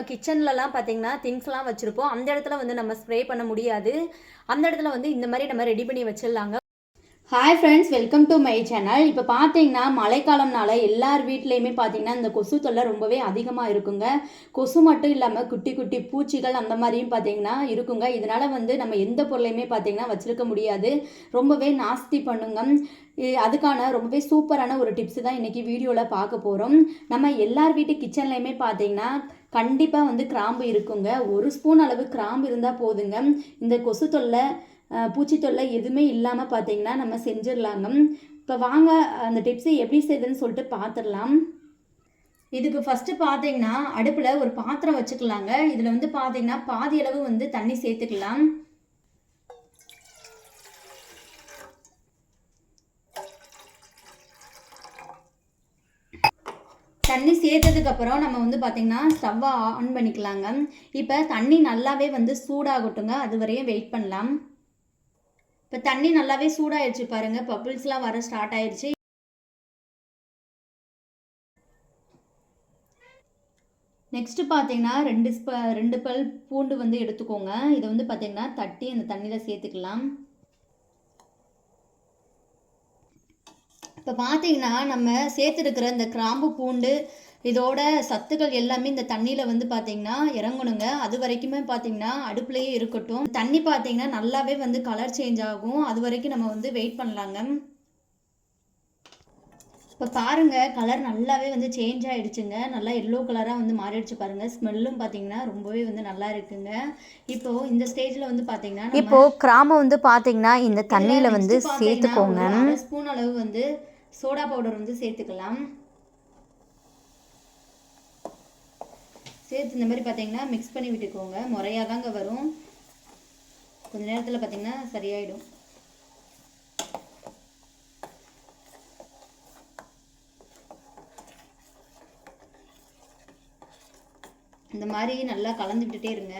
கிச்சன்லலாம் பார்த்தீங்கன்னா திங்ஸ்லாம் வச்சுருப்போம். அந்த இடத்துல வந்து நம்ம ஸ்ப்ரே பண்ண முடியாது. அந்த இடத்துல வந்து இந்த மாதிரி நம்ம ரெடி பண்ணி வச்சிடலாங்க. Hi friends welcome to my channel இப்போ பார்த்தீங்கன்னா மழைக்காலம்னால எல்லார் வீட்லேயுமே பார்த்தீங்கன்னா இந்த கொசு தொல்லை ரொம்பவே அதிகமாக இருக்குங்க. கொசு மட்டும் இல்லாமல் குட்டி குட்டி பூச்சிகள் அந்த மாதிரியும் பார்த்தீங்கன்னா இருக்குங்க. இதனால் வந்து நம்ம எந்த பொருளையுமே பார்த்தீங்கன்னா வச்சுருக்க முடியாது. ரொம்பவே நாஸ்தி பண்ணுங்க. அதுக்கான ரொம்பவே சூப்பரான ஒரு டிப்ஸ் தான் இன்றைக்கி வீடியோவில் பார்க்க போகிறோம் நம்ம எல்லார் வீட்டு கிச்சன்லையுமே பார்த்தீங்கன்னா கண்டிப்பாக வந்து கிராம்பு இருக்குங்க. ஒரு ஸ்பூன் அளவு கிராம்பு இருந்தால் போதுங்க. இந்த கொசு தொல்லை பூச்சி தொல்லை எதுவுமே இல்லாமல் பார்த்தீங்கன்னா நம்ம செஞ்சிடலாங்க. இப்போ வாங்க அந்த டிப்ஸை எப்படி செய்யுதுன்னு சொல்லிட்டு பார்த்துடலாம் இதுக்கு ஃபஸ்ட்டு பார்த்தீங்கன்னா அடுப்பில் ஒரு பாத்திரம் வச்சுக்கலாங்க. இதில் வந்து பார்த்தீங்கன்னா பாதி அளவு வந்து தண்ணி சேர்த்துக்கலாம். தண்ணி சேர்த்ததுக்கப்புறம் நம்ம வந்து பார்த்திங்கன்னா ஸ்டவ்வை ஆன் பண்ணிக்கலாங்க. இப்போ தண்ணி நல்லாவே வந்து சூடாகட்டுங்க. அது வரையும் வெயிட் பண்ணலாம். இப்போ தண்ணி நல்லாவே சூடாயிடுச்சு பாருங்க. பப்பிள்ஸ்லாம் வர ஸ்டார்ட் ஆயிடுச்சு நெக்ஸ்ட்டு பார்த்தீங்கன்னா ரெண்டு ஸ்ப ரெண்டு பல் பூண்டு வந்து எடுத்துக்கோங்க. இதை வந்து பார்த்தீங்கன்னா தட்டி அந்த தண்ணியில் சேர்த்துக்கலாம். இப்போ பார்த்தீங்கன்னா நம்ம சேர்த்துருக்கிற இந்த கிராம்பு பூண்டு இதோட சத்துக்கள் எல்லாமே இந்த தண்ணியில் வந்து பார்த்தீங்கன்னா இறங்கணுங்க. அது வரைக்குமே பார்த்தீங்கன்னா அடுப்புலையே இருக்கட்டும். தண்ணி பார்த்தீங்கன்னா நல்லாவே வந்து கலர் சேஞ்ச் ஆகும். அது வரைக்கும் நம்ம வந்து வெயிட் பண்ணலாங்க. இப்போ பாருங்க கலர் நல்லாவே வந்து சேஞ்ச் ஆயிடுச்சுங்க. நல்லா எல்லோ கலராக வந்து மாறிடுச்சு பாருங்க. ஸ்மெல்லும் பார்த்தீங்கன்னா ரொம்பவே வந்து நல்லா இருக்குங்க. இப்போ இந்த ஸ்டேஜில் வந்து பார்த்தீங்கன்னா நம்ம இப்போ கிராமம் வந்து பாத்தீங்கன்னா இந்த தண்ணியில வந்து சேர்த்துக்கோங்க. ஸ்பூன் அளவு வந்து சோடா பவுடர் வந்து சேர்த்துக்கலாம். சேர்த்து இந்த மாதிரி பார்த்தீங்கன்னா மிக்ஸ் பண்ணி விட்டுக்கோங்க. முறையாக தாங்க வரும். கொஞ்ச நேரத்தில் பார்த்தீங்கன்னா சரியாயிடும். இந்த மாதிரி நல்லா கலந்து விட்டுட்டே இருங்க.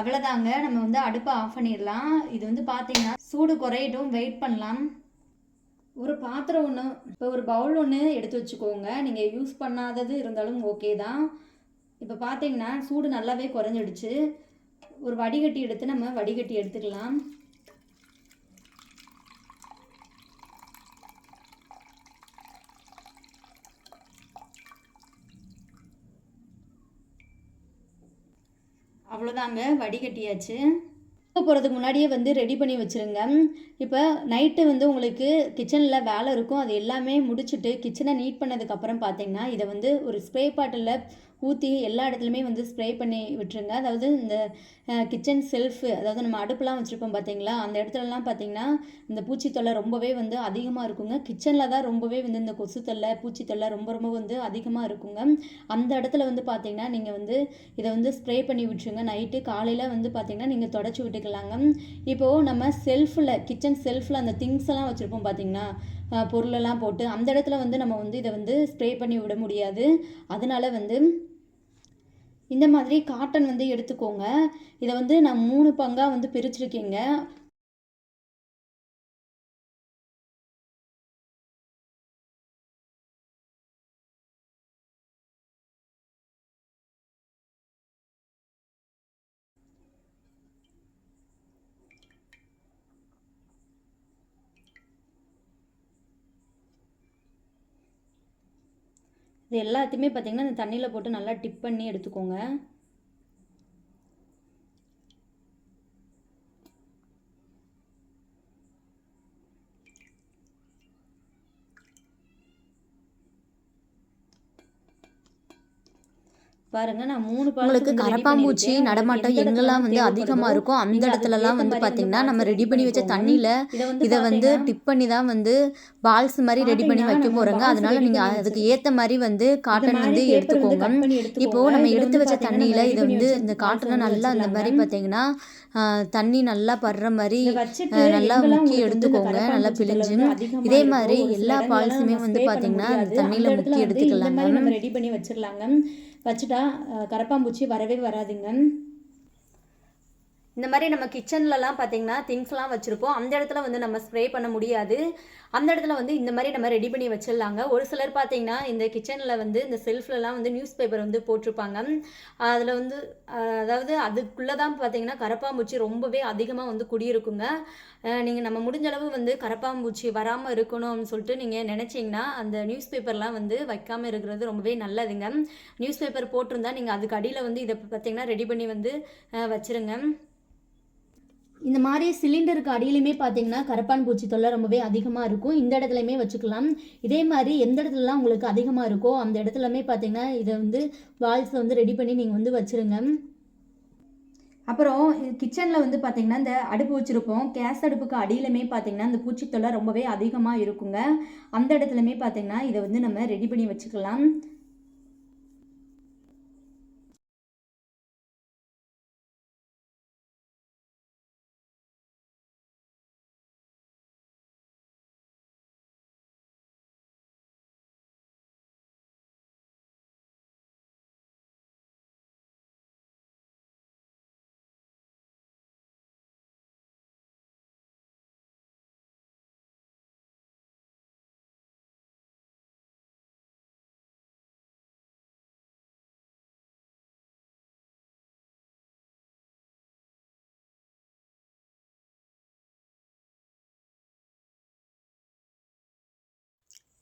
அவ்வளோதாங்க நம்ம வந்து அடுப்பை ஆஃப் பண்ணிடலாம். இது வந்து பார்த்தீங்கன்னா சூடு குறையட்டும். வெயிட் பண்ணலாம். ஒரு பாத்திரம் ஒன்று இப்போ ஒரு பவுல் ஒன்று எடுத்து வச்சுக்கோங்க. நீங்கள் யூஸ் பண்ணாதது இருந்தாலும் ஓகே தான். இப்போ பார்த்தீங்கன்னா சூடு நல்லாவே குறைஞ்சிடுச்சு. ஒரு வடிகட்டி எடுத்து நம்ம வடிகட்டி எடுத்துக்கலாம். அவ்வளோதாங்க வடிகட்டியாச்சு. போகிறதுக்கு முன்னாடியே வந்து ரெடி பண்ணி வச்சுருங்க. இப்போ நைட்டு வந்து உங்களுக்கு கிச்சனில் வேலை இருக்கும். அது எல்லாமே முடிச்சுட்டு கிச்சனை நீட் பண்ணதுக்கப்புறம் பார்த்தீங்கன்னா இதை வந்து ஒரு ஸ்ப்ரே பாட்டிலில் ஊற்றி எல்லா இடத்துலையுமே வந்து ஸ்ப்ரே பண்ணி விட்டுருங்க. அதாவது இந்த கிச்சன் செல்ஃபு அதாவது நம்ம அடுப்புலாம் வச்சுருப்போம் பார்த்தீங்களா அந்த இடத்துலலாம் பார்த்தீங்கன்னா இந்த பூச்சி தொல்லை ரொம்பவே வந்து அதிகமாக இருக்குங்க. கிச்சனில் தான் ரொம்பவே வந்து இந்த கொசு தொல்லை பூச்சி தொல்லை ரொம்ப ரொம்ப வந்து அதிகமாக இருக்குங்க. அந்த இடத்துல வந்து பார்த்தீங்கன்னா நீங்கள் வந்து இதை வந்து ஸ்ப்ரே பண்ணி விட்டுருங்க. நைட்டு காலையில் வந்து பார்த்தீங்கன்னா நீங்கள் தொடச்சி விட்டுக்கலாங்க இப்போது நம்ம செல்ஃபில் கிச்சன் செல்ஃபில் அந்த திங்ஸ் எல்லாம் வச்சுருப்போம் பார்த்தீங்கன்னா பொருளெல்லாம் போட்டு அந்த இடத்துல வந்து நம்ம வந்து இதை வந்து ஸ்ப்ரே பண்ணி விட முடியாது. அதனால வந்து இந்த மாதிரி காட்டன் வந்து எடுத்துக்கோங்க. இதை வந்து நான் மூணு பங்காக வந்து பிரிச்சிருக்கேங்க. இது எல்லாத்தையுமே பார்த்தீங்கன்னா இந்த தண்ணியில் போட்டு நல்லா டிப் பண்ணி எடுத்துக்கோங்க. பாருங்க நான் மூணு உங்களுக்கு கரப்பாம்பூச்சி. நடமாட்டம் எங்கெல்லாம் வந்து அதிகமாக இருக்கும் அந்த இடத்துலலாம் வந்து பார்த்தீங்கன்னா நம்ம ரெடி பண்ணி வச்ச. தண்ணியில் இதை வந்து டிப் பண்ணி தான் வந்து பால்ஸ் மாதிரி ரெடி பண்ணி வைக்க போகிறோங்க அதனால நீங்கள் அதுக்கு. ஏற்ற மாதிரி வந்து காட்டன் வந்து எடுத்துக்கோங்க cut பண்ணி எடுத்துக்கோங்க. இப்போ நம்ம எடுத்து வச்ச தண்ணியில் இதை வந்து இந்த காட்டனை நல்லா இந்த மாதிரி. பார்த்தீங்கன்னா தண்ணி நல்லா படுற மாதிரி நல்லா முக்கி எடுத்துக்கோங்க நல்லா பிழிஞ்சு இதே மாதிரி எல்லா பால்ஸுமே வந்து பார்த்தீங்கன்னா. அந்த தண்ணியில் முக்கி எடுத்துக்கலாங்க நம்ம ரெடி பண்ணி வச்சிடலாங்க வச்சுட்டா கரப்பாம்பூச்சி கரப்பான்பூச்சி வரவே வராதுங்க இந்த மாதிரி நம்ம கிச்சன்லலாம் பார்த்தீங்கன்னா திங்ஸ்லாம் வச்சுருப்போம். அந்த இடத்துல வந்து நம்ம ஸ்ப்ரே பண்ண முடியாது. அந்த இடத்துல வந்து இந்த மாதிரி நம்ம ரெடி பண்ணி வச்சிடலாங்க. ஒரு சிலர் பார்த்தீங்கன்னா இந்த கிச்சனில் வந்து இந்த செல்ஃப்லலாம் வந்து நியூஸ் பேப்பர் வந்து போட்டிருப்பாங்க. அதில் வந்து அதாவது அதுக்குள்ளே தான் பார்த்தீங்கன்னா கரப்பாம்பூச்சி ரொம்பவே அதிகமாக வந்து குடியிருக்குங்க. நீங்கள் நம்ம முடிஞ்ச அளவு வந்து கரப்பாம்பூச்சி வராமல் இருக்கணும்னு சொல்லிட்டு நீங்கள் நினச்சிங்கன்னா அந்த நியூஸ் பேப்பர்லாம் வந்து வைக்காமல் இருக்கிறது ரொம்பவே நல்லதுங்க. நியூஸ் பேப்பர் போட்டிருந்தா நீங்கள் அதுக்கு அடியில் வந்து இதை பார்த்தீங்கன்னா ரெடி பண்ணி வந்து வச்சுருங்க. இந்த மாதிரி சிலிண்டருக்கு அடியிலுமே பார்த்தீங்கன்னா கரப்பான் பூச்சி தொல்லை ரொம்பவே அதிகமாக இருக்கும். இந்த இடத்துலையுமே வச்சுக்கலாம். இதே மாதிரி எந்த இடத்துலலாம் உங்களுக்கு அதிகமாக இருக்கோ அந்த இடத்துலமே பார்த்தீங்கன்னா இதை வந்து வால்ஸை வந்து ரெடி பண்ணி நீங்கள் வந்து வச்சுருங்க. அப்புறம் கிச்சனில் வந்து பார்த்திங்கன்னா இந்த அடுப்பு வச்சுருப்போம். கேஸ் அடுப்புக்கு அடியிலுமே பார்த்தீங்கன்னா இந்த பூச்சி தொல்லை ரொம்பவே அதிகமாக இருக்குங்க. அந்த இடத்துலையுமே பார்த்திங்கன்னா இதை வந்து நம்ம ரெடி பண்ணி வச்சுக்கலாம்.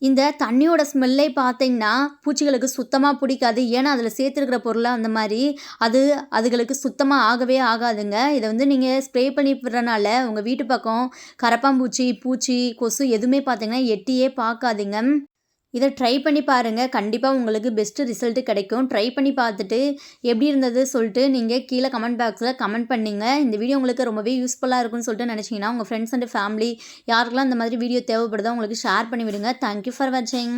இந்த தண்ணியோட ஸ்மெல்லே பார்த்தீங்கன்னா பூச்சிகளுக்கு சுத்தமாக பிடிக்காது. ஏன்னா அதில் சேர்த்துருக்கிற பொருளை அந்த மாதிரி அது அதுகளுக்கு சுத்தமாக ஆகவே ஆகாதுங்க. இதை வந்து நீங்கள் ஸ்ப்ரே பண்ணி விடுறனால உங்கள் வீட்டு பக்கம் கரப்பாம்பூச்சி பூச்சி கொசு எதுவுமே பார்த்தீங்கன்னா எட்டியே பார்க்காதீங்க. இதை ட்ரை பண்ணி பாருங்கள் கண்டிப்பாக உங்களுக்கு பெஸ்ட்டு ரிசல்ட்டு கிடைக்கும். ட்ரை பண்ணி பார்த்துட்டு எப்படி இருந்தது சொல்லிட்டு நீங்கள் கீழே கமெண்ட் பாக்ஸில் கமெண்ட் பண்ணிங்க. இந்த வீடியோ உங்களுக்கு ரொம்பவே யூஸ்ஃபுல்லாக இருக்கும்னு சொல்லிட்டு நினச்சிங்கன்னா உங்கள் ஃப்ரெண்ட்ஸ் அண்ட் ஃபேமிலி யாருக்கெல்லாம் இந்த மாதிரி வீடியோ தேவைப்படுதோ உங்களுக்கு ஷேர் பண்ணி விடுங்க தேங்க்யூ ஃபார் வாட்சிங்